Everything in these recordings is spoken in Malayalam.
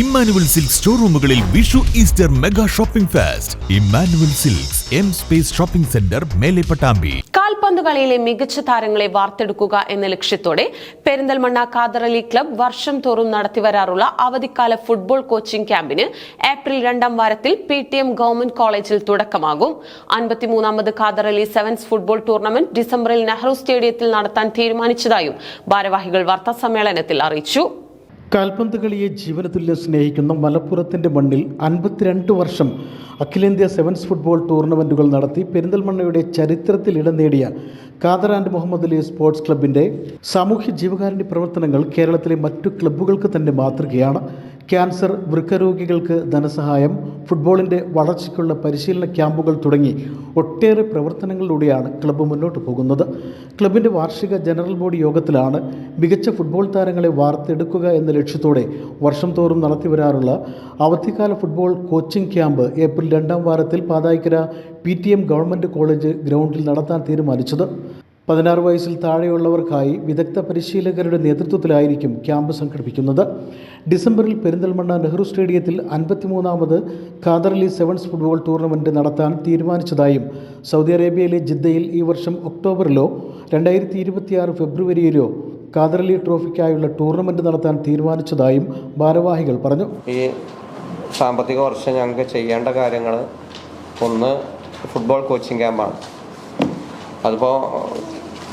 Emmanuel silk സ്റ്റോറൂമുകളിൽ Vishu Easter mega shopping fest. Emmanuel silks M space shopping centre മേലെ പട്ടാമ്പി കാൽപന്ത് കളിയിലെ മികച്ച താരങ്ങളെ വാർത്തെടുക്കുക എന്ന ലക്ഷ്യത്തോടെ പെരിന്തൽമണ്ണ കാതറലി ക്ലബ് വർഷം തോറും നടത്തിവരാറുള്ള അവധിക്കാല ഫുട്ബോൾ കോച്ചിംഗ് ക്യാമ്പിന് ഏപ്രിൽ രണ്ടാം വാരത്തിൽ പി ടി എം ഗവൺമെന്റ് കോളേജിൽ തുടക്കമാകും. അൻപത്തിമൂന്നാമത് കാതറലി സെവൻസ് ഫുട്ബോൾ ടൂർണമെന്റ് ഡിസംബറിൽ നെഹ്റു സ്റ്റേഡിയത്തിൽ നടത്താൻ തീരുമാനിച്ചതായും ഭാരവാഹികൾ വാർത്താസമ്മേളനത്തിൽ അറിയിച്ചു. കാൽപന്ത് കളിയെ ജീവനതുല്യം സ്നേഹിക്കുന്ന മലപ്പുറത്തിന്റെ മണ്ണിൽ അൻപത്തിരണ്ട് വർഷം അഖിലേന്ത്യാ സെവൻസ് ഫുട്ബോൾ ടൂർണമെന്റുകൾ നടത്തി പെരിന്തൽമണ്ണയുടെ ചരിത്രത്തിൽ ഇടം നേടിയ കാദർ ആൻഡ് മുഹമ്മദ് അലി സ്പോർട്സ് ക്ലബിന്റെ സാമൂഹ്യ ജീവകാരുണ്യ പ്രവർത്തനങ്ങൾ കേരളത്തിലെ മറ്റു ക്ലബ്ബുകൾക്ക് തന്നെ മാതൃകയാണ്. ക്യാൻസർ വൃക്കരോഗികൾക്ക് ധനസഹായം ഫുട്ബോളിന്റെ വളർച്ചയ്ക്കുള്ള പരിശീലന ക്യാമ്പുകൾ തുടങ്ങി ഒട്ടേറെ പ്രവർത്തനങ്ങളിലൂടെയാണ് ക്ലബ്ബ് മുന്നോട്ട് പോകുന്നത്. ക്ലബിന്റെ വാർഷിക ജനറൽ ബോഡി യോഗത്തിലാണ് മികച്ച ഫുട്ബോൾ താരങ്ങളെ വാർത്തെടുക്കുക എന്ന ലക്ഷ്യത്തോടെ വർഷം തോറും നടത്തിവരാറുള്ള അവധിക്കാല ഫുട്ബോൾ കോച്ചിംഗ് ക്യാമ്പ് ഏപ്രിൽ രണ്ടാം വാരത്തിൽ Pathayikkara P T M government college ഗ്രൗണ്ടിൽ നടത്താൻ തീരുമാനിച്ചത്. പതിനാറ് വയസ്സിൽ താഴെയുള്ളവർക്കായി വിദഗ്ധ പരിശീലകരുടെ നേതൃത്വത്തിലായിരിക്കും ക്യാമ്പ് സംഘടിപ്പിക്കുന്നത്. ഡിസംബറിൽ പെരിന്തൽമണ്ണ നെഹ്റു സ്റ്റേഡിയത്തിൽ അൻപത്തിമൂന്നാമത് ഖാദർലി സെവൻസ് ഫുട്ബോൾ ടൂർണമെന്റ് നടത്താൻ തീരുമാനിച്ചതായും സൗദി അറേബ്യയിലെ ജിദ്ദയിൽ ഈ വർഷം ഒക്ടോബറിലോ രണ്ടായിരത്തി ഇരുപത്തിയാറ് ഫെബ്രുവരിയിലോ ഖാദർലി ട്രോഫിക്കായുള്ള ടൂർണമെന്റ് നടത്താൻ തീരുമാനിച്ചതായും ഭാരവാഹികൾ പറഞ്ഞു. ഈ സാമ്പത്തിക വർഷം ഞങ്ങൾക്ക് ചെയ്യേണ്ട കാര്യങ്ങൾ ഒന്ന് ഫുട്ബോൾ കോച്ചിങ് ക്യാമ്പാണ്. അതിപ്പോൾ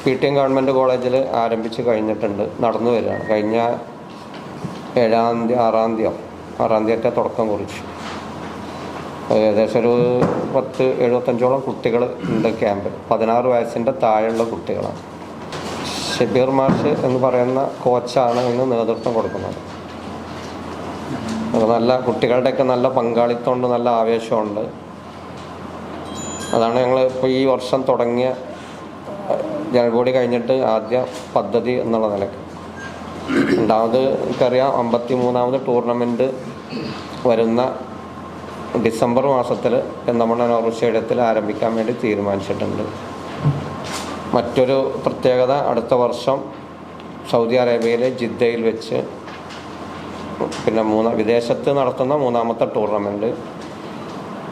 പി ടി എം ഗവൺമെന്റ് കോളേജിൽ ആരംഭിച്ച് കഴിഞ്ഞിട്ടുണ്ട്. നടന്നു വരികയാണ്. കഴിഞ്ഞ ഏഴാം തീയതി ആറാം തീയതി ആറാം തീയതി തുടക്കം കുറിച്ചു. ഏകദേശം ഒരു പത്ത് എഴുപത്തഞ്ചോളം കുട്ടികൾ ഉണ്ട് ക്യാമ്പിൽ പതിനാറ് വയസ്സിന്റെ താഴെയുള്ള കുട്ടികളാണ്. ഷബീർ മാഷ് എന്ന് പറയുന്ന കോച്ചാണ് ഇന്ന് നേതൃത്വം കൊടുക്കുന്നത്. നല്ല കുട്ടികളുടെയൊക്കെ നല്ല പങ്കാളിത്തമുണ്ട് നല്ല ആവേശമുണ്ട്. അതാണ് ഞങ്ങൾ ഇപ്പോൾ ഈ വർഷം തുടങ്ങിയ ജനകൂടി കഴിഞ്ഞിട്ട് ആദ്യ പദ്ധതി എന്നുള്ള നിലയ്ക്ക് രണ്ടാമത് എനിക്കറിയാം അമ്പത്തി മൂന്നാമത് ടൂർണമെന്റ് വരുന്ന ഡിസംബർ മാസത്തിൽ നമ്മുടെ നെഹ്റു സ്റ്റേഡിയത്തിൽ ആരംഭിക്കാൻ വേണ്ടി തീരുമാനിച്ചിട്ടുണ്ട്. മറ്റൊരു പ്രത്യേകത അടുത്ത വർഷം സൗദി അറേബ്യയിലെ ജിദ്ദയിൽ വെച്ച് പിന്നെ മൂന്ന വിദേശത്ത് നടത്തുന്ന മൂന്നാമത്തെ ടൂർണമെന്റ്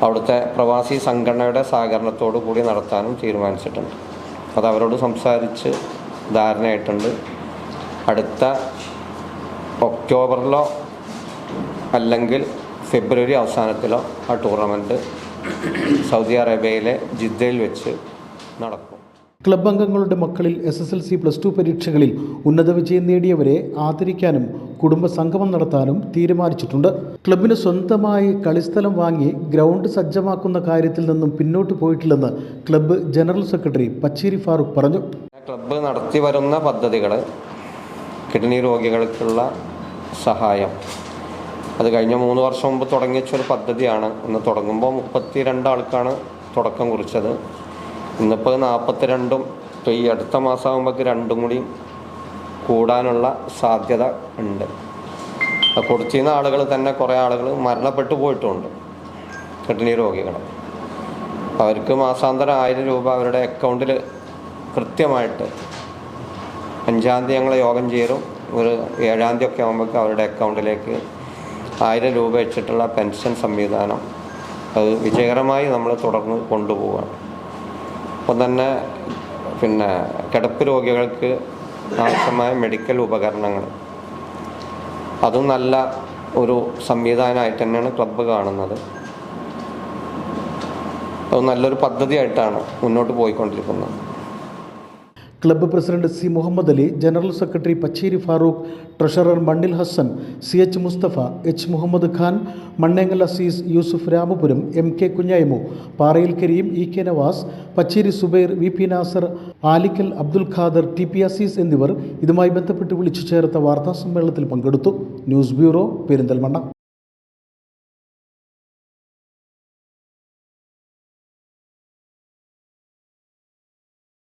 അവിടുത്തെ പ്രവാസി സംഘടനയുടെ സഹകരണത്തോടു കൂടി നടത്താനും തീരുമാനിച്ചിട്ടുണ്ട്. അത് അവരോട് സംസാരിച്ച് ധാരണയായിട്ടുണ്ട്. അടുത്ത ഒക്ടോബറിലോ അല്ലെങ്കിൽ ഫെബ്രുവരി അവസാനത്തിലോ ആ ടൂർണമെന്റ് സൗദി അറേബ്യയിലെ ജിദ്ദയിൽ വെച്ച് നടക്കും. ക്ലബ് അംഗങ്ങളുടെ മക്കളിൽ S S L C plus two പരീക്ഷകളിൽ ഉന്നത വിജയം നേടിയവരെ ആദരിക്കാനും കുടുംബ സംഗമം നടത്താനും തീരുമാനിച്ചിട്ടുണ്ട്. ക്ലബിന് സ്വന്തമായി കളിസ്ഥലം വാങ്ങി ഗ്രൗണ്ട് സജ്ജമാക്കുന്ന കാര്യത്തിൽ നിന്നും പിന്നോട്ട് പോയിട്ടില്ലെന്ന് club general secretary Pacheri Farooq പറഞ്ഞു. ക്ലബ്ബ് നടത്തി വരുന്ന പദ്ധതികൾ കിഡ്നി രോഗികൾക്കുള്ള സഹായം. അത് കഴിഞ്ഞ മൂന്ന് വർഷം മുമ്പ് തുടങ്ങിയ ഒരു പദ്ധതിയാണ്. ഇന്ന് തുടങ്ങുമ്പോൾ മുപ്പത്തി ആൾക്കാണ് തുടക്കം കുറിച്ചത്. ഇന്നിപ്പോൾ നാൽപ്പത്തിരണ്ടും ഇപ്പോൾ ഈ അടുത്ത മാസമാകുമ്പോഴേക്ക് രണ്ടും കൂടി കൂടാനുള്ള സാധ്യത ഉണ്ട്. കൊടുത്തിരുന്ന ആളുകൾ തന്നെ കുറേ ആളുകൾ മരണപ്പെട്ടു പോയിട്ടുണ്ട്. കിഡ്നി രോഗികൾ അവർക്ക് മാസാന്തരം ആയിരം രൂപ അവരുടെ അക്കൗണ്ടിൽ കൃത്യമായിട്ട് അഞ്ചാം തീയതി ഞങ്ങൾ യോഗം ചേരും. ഒരു ഏഴാം തീയതി ഒക്കെ ആകുമ്പോഴേക്ക് അവരുടെ അക്കൗണ്ടിലേക്ക് ആയിരം രൂപ വെച്ചിട്ടുള്ള പെൻഷൻ സംവിധാനം അത് വിജയകരമായി നമ്മൾ തുടർന്ന് കൊണ്ടുപോവുകയാണ് ഒപ്പം തന്നെ പിന്നെ കിടപ്പ് രോഗികൾക്ക് ആവശ്യമായ മെഡിക്കൽ ഉപകരണങ്ങൾ. അതും നല്ല ഒരു സംവിധാനമായിട്ട് തന്നെയാണ് ക്ലബ്ബ് കാണുന്നത്. അത് നല്ലൊരു പദ്ധതിയായിട്ടാണ് മുന്നോട്ട് പോയിക്കൊണ്ടിരിക്കുന്നത്. Club president C Muhammad Ali general secretary Pacheri Farooq treasurer Mannil Hassan C H Mustafa H Muhammad Khan Mannengal Azeez Yusuf Ramapuram M K Kunhaimu Parayil Kareem E K Navas Pacheri Zubair V P Nasar Alikkal Abdul Khader T P Azeez എന്നിവർ ഇതുമായി ബന്ധപ്പെട്ട് വിളിച്ചു ചേർത്ത സമ്മേളനത്തിൽ പങ്കെടുത്തു. News bureau Perinthalmanna.